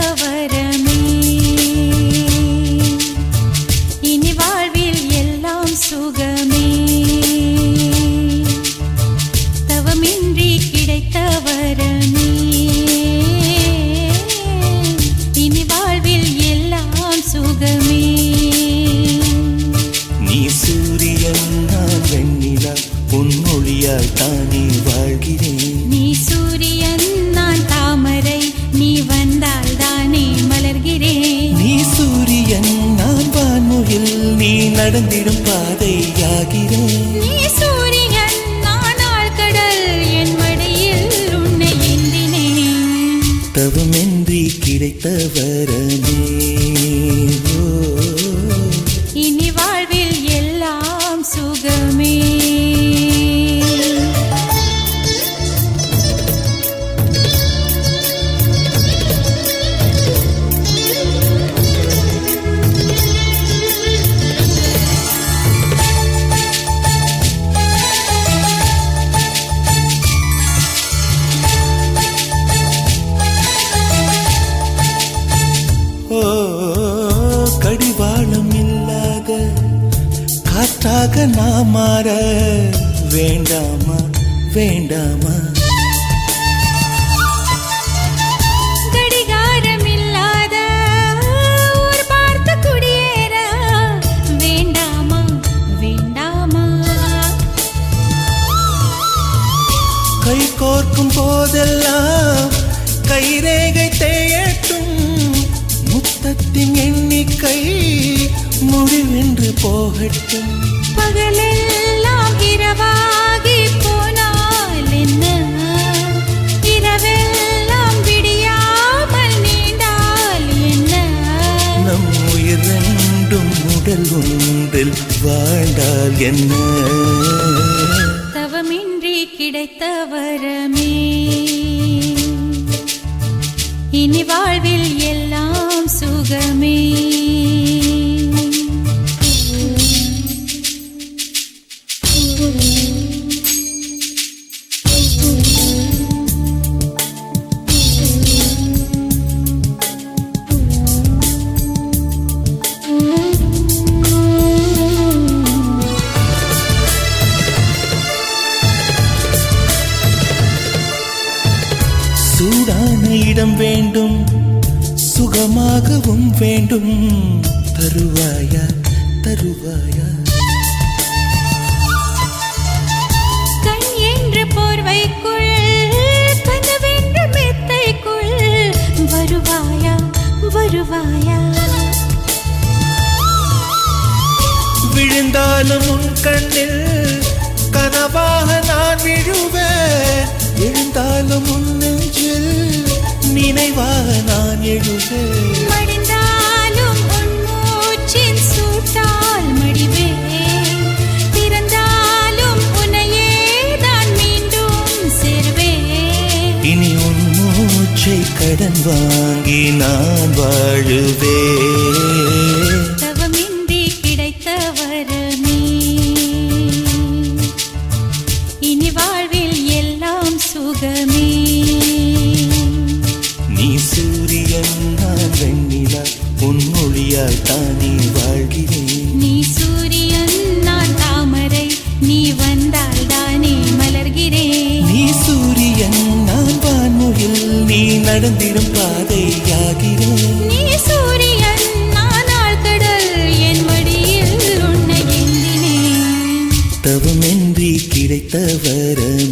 கிடைத்த நடந்திடும் பாதையாகிறேன் சூரியன் நான் ஆழ்கடல் என் மடியில் உன்னை தவமின்றி கிடைத்த வரமே நான் மாற வேண்டாமா? வேண்டாமா? கை கோர்க்கும் போதெல்லாம் கைரேகை தேயட்டும். முத்தத்தின் எண்ணிக்கை முடிவென்று போகட்டும். உடல் ஒன்றில் வாழ்ந்தால் என்ன? தவமின்றி கிடைத்த வரமே. இனி வாழ்வில் எல்லாம் சுகமே. இடம் வேண்டும் சுகமாகவும் வேண்டும். தருவாயா தருவாயா? வருவாயா வருவாயா? விழுந்தாலும் உன் கண்ணில் கனவாக நான் விழுவேன். எழுந்தாலும் உன் நெஞ்சில் நினைவாக நான் எழுவேன் மடிந்தாலும் உன் மூச்சின் சூட்டால் மடிவேன். பிறந்தாலும் உன்னையே நான் மீண்டும் சேர்வேன். இனி உன் மூச்சை கடன் வாங்கி நான் வாழுவேன். நடந்திடும் பாதையாகிறேன் நீ சூரியன் நானால் கடல் என் மடியில் உன்னை தவமின்றி கிடைத்த வரம்